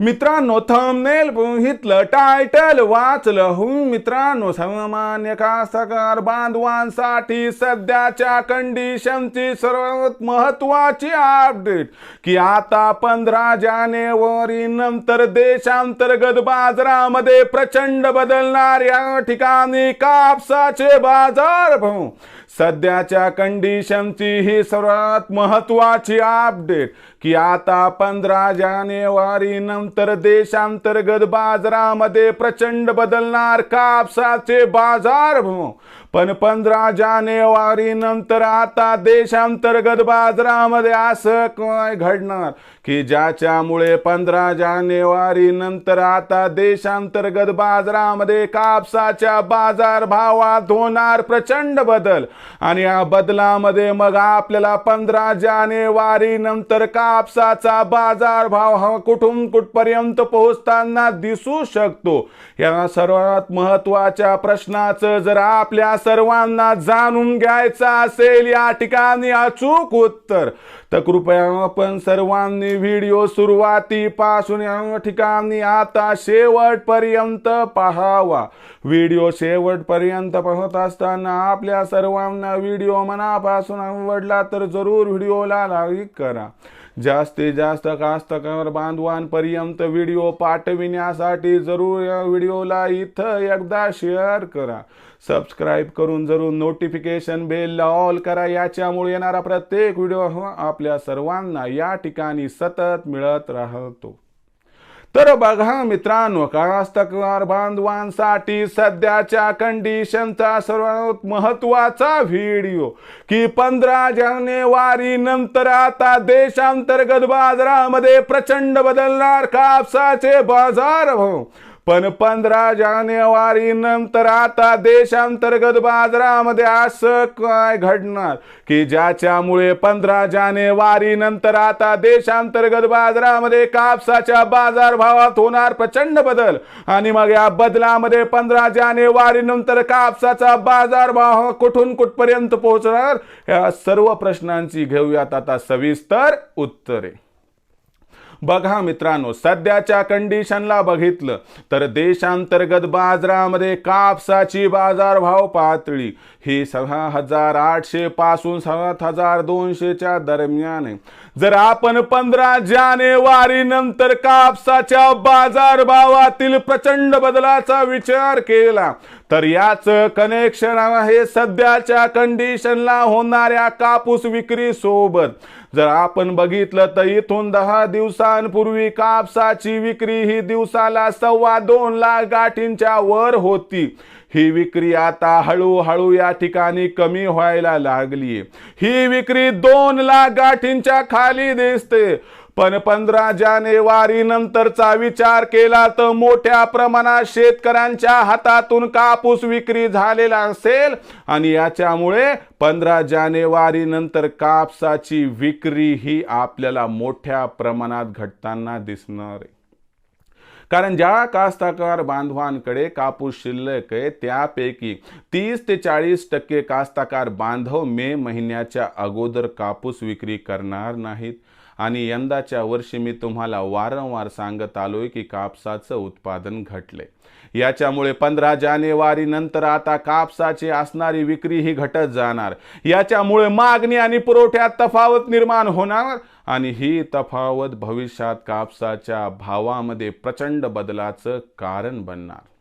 मित्रांनो थंबनेल बघितलं टायटल वाचलं. हो मित्रांनो सामान्य कास्तकार बांधवांसाठी सध्याच्या कंडिशनची सर्वात महत्वाची अपडेट की आता पंधरा जानेवारी नंतर देशांतर्गत बाजारामध्ये प्रचंड बदलणार या ठिकाणी कापसाचे बाजार भाऊ सध्याच्या कंडिशनची ही सर्वात महत्वाची अपडेट की आता पंधरा जानेवारी नंतर देशांतर्गत बाजारामध्ये प्रचंड बदलणार कापसाचे बाजार पण पंधरा जानेवारी नंतर आता देशांतर्गत बाजारामध्ये असं काय घडणार? की ज्याच्यामुळे पंधरा जानेवारी नंतर आता देशांतर्गत बाजारामध्ये कापसाच्या बाजारभावात होणार प्रचंड बदल. आणि या बदलामध्ये मग आपल्याला पंधरा जानेवारी नंतर कापसाचा बाजारभाव हा कुठून कुठपर्यंत पोहोचताना दिसू शकतो? या सर्वात महत्त्वाच्या प्रश्नाचं जर आपल्या सर्वांना जाणून घ्यायचा असेल या ठिकाणी अचूक उत्तर. तर कृपया आपण सर्वांनी व्हिडिओ सुरुवातीपासून या ठिकाणी आता शेवटपर्यंत पहावा. व्हिडिओ शेवटपर्यंत पाहत असताना आपल्या सर्वांना व्हिडिओ मनापासून आवडला तर जरूर व्हिडिओला लाईक करा. जास्तीत जास्त कास्तकार बांधवांपर्यंत व्हिडिओ पाठविण्यासाठी जरूर या व्हिडिओला इथं एकदा शेअर करा. सबस्क्राईब करून जरूर नोटिफिकेशन बेलला ऑल करा. याच्यामुळे येणारा प्रत्येक व्हिडिओ आपल्या सर्वांना या ठिकाणी सतत मिळत राहतो. तर बघा मित्रांनो कास्तकार बांधवांसाठी सध्याच्या कंडिशनचा सर्वात महत्त्वाचा व्हिडिओ की पंधरा जानेवारी नंतर आता देशांतर्गत बाजारामध्ये प्रचंड बदलणार कापसाचे बाजारभाव पण पंधरा जानेवारी नंतर आता देशांतर्गत बाजारामध्ये असं काय घडणार? की ज्याच्यामुळे पंधरा जानेवारी नंतर आता देशांतर्गत बाजारामध्ये कापसाच्या बाजारभावात होणार प्रचंड बदल. आणि मग या बदलामध्ये पंधरा जानेवारी नंतर कापसाचा बाजारभाव कुठून कुठपर्यंत पोहोचणार? या सर्व प्रश्नांची घेऊयात आता सविस्तर उत्तरे. बघा मित्रांनो सध्याच्या कंडिशनला बघितलं तर देशांतर्गत बाजारामध्ये कापसाची बाजारभाव पातळी ही सहा हजार आठशे पासून सात हजार दोनशेच्या दरम्यान जर आपण पंधरा जानेवारी नंतर कापसाच्या बाजारभावातील प्रचंड बदलाचा विचार केला तर याच कनेक्शन आहे सध्याच्या कंडिशनला होणाऱ्या कापूस विक्री सोबत. जर आपण बघितलं तर इथून दहा दिवसांपूर्वी कापसाची विक्री ही दिवसाला सव्वा दोन लाख गाठींच्या वर होती. ही विक्री आता हळूहळू या ठिकाणी कमी व्हायला लागली ही विक्री दोन लाख गाठींच्या खाली दिसते. पण पंधरा जानेवारी नंतरचा विचार केला तर मोठ्या प्रमाणात शेतकऱ्यांच्या हातातून कापूस विक्री झालेला असेल. आणि याच्यामुळे पंधरा जानेवारी नंतर कापसाची विक्री ही आपल्याला मोठ्या प्रमाणात घटताना दिसणार आहे. कारण ज्या कास्ताकार बांधवांकडे कापूस शिल्लक आहे त्यापैकी तीस ते चाळीस टक्के कास्ताकार बांधव मे महिन्याच्या अगोदर कापूस विक्री करणार नाहीत. आणि यंदाच्या वर्षी मी तुम्हाला वारंवार सांगत आलोय की कापसाचं उत्पादन घटले याच्यामुळे पंधरा जानेवारी नंतर आता कापसाची असणारी विक्री ही घटत जाणार. याच्यामुळे मागणी आणि पुरवठ्यात तफावत निर्माण होणार आणि ही तफावत भविष्यात कापसाच्या भावामध्ये प्रचंड बदलाचं कारण बनणार.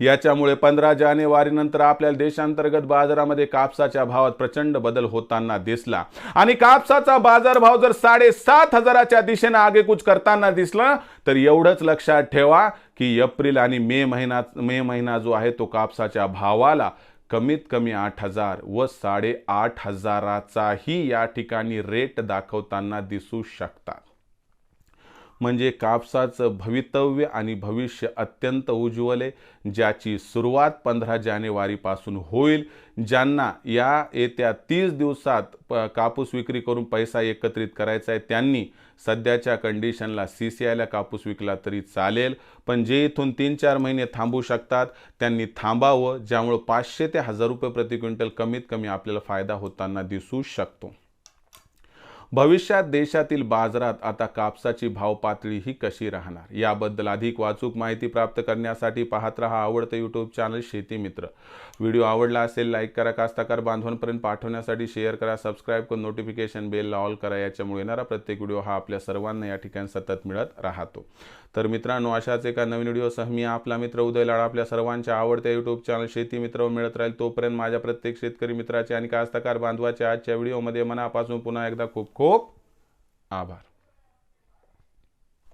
याच्यामुळे पंधरा जानेवारीनंतर आपल्याला देशांतर्गत बाजारामध्ये कापसाच्या भावात प्रचंड बदल होताना दिसला. आणि कापसाचा बाजारभाव जर साडेसात हजाराच्या दिशेने आगेकूच करताना दिसला तर एवढंच लक्षात ठेवा की एप्रिल आणि मे महिना मे महिना जो आहे तो कापसाच्या भावाला कमीत कमी आठ हजार व साडेआठ हजाराचाही या ठिकाणी रेट दाखवताना दिसू शकतात. म्हणजे कापसाचं भवितव्य आणि भविष्य अत्यंत उज्ज्वल आहे ज्याची सुरुवात पंधरा जानेवारीपासून होईल ज्यांना या येत्या तीस दिवसात प कापूस विक्री करून पैसा एकत्रित करायचा आहे त्यांनी सध्याच्या कंडिशनला सी सी आयला कापूस विकला तरी चालेल पण जे इथून तीन चार महिने थांबू शकतात त्यांनी थांबावं ज्यामुळं पाचशे ते हजार रुपये प्रति क्विंटल कमीत कमी आपल्याला फायदा होताना दिसू शकतो. भविष्यात देशातील बाजारात आता कापसाची भाव पातळी ही कशी राहणार? याबद्दल अधिक वाचूक माहिती प्राप्त करण्यासाठी पाहत रहा आवडतं यूट्यूब चॅनल शेती मित्र. व्हिडिओ आवडला असेल लाईक करा कास्ताकार बांधवांपर्यंत पाठवण्यासाठी शेअर करा सबस्क्राईब करून नोटिफिकेशन बेलला ऑल करा याच्यामुळे येणारा प्रत्येक व्हिडिओ हा आपल्या सर्वांना या ठिकाणी सतत मिळत राहतो. तर मित्रांनो अशाच एका नवीन व्हिडिओसह मी आपला मित्र उदय लाड आपल्या सर्वांच्या आवडत्या यूट्यूब चॅनल शेती मित्र मिळत राहील. तोपर्यंत माझ्या प्रत्येक शेतकरी मित्राचे आणि कास्तकार बांधवाचे आजच्या व्हिडिओमध्ये मनापासून पुन्हा एकदा खूप खूप आभार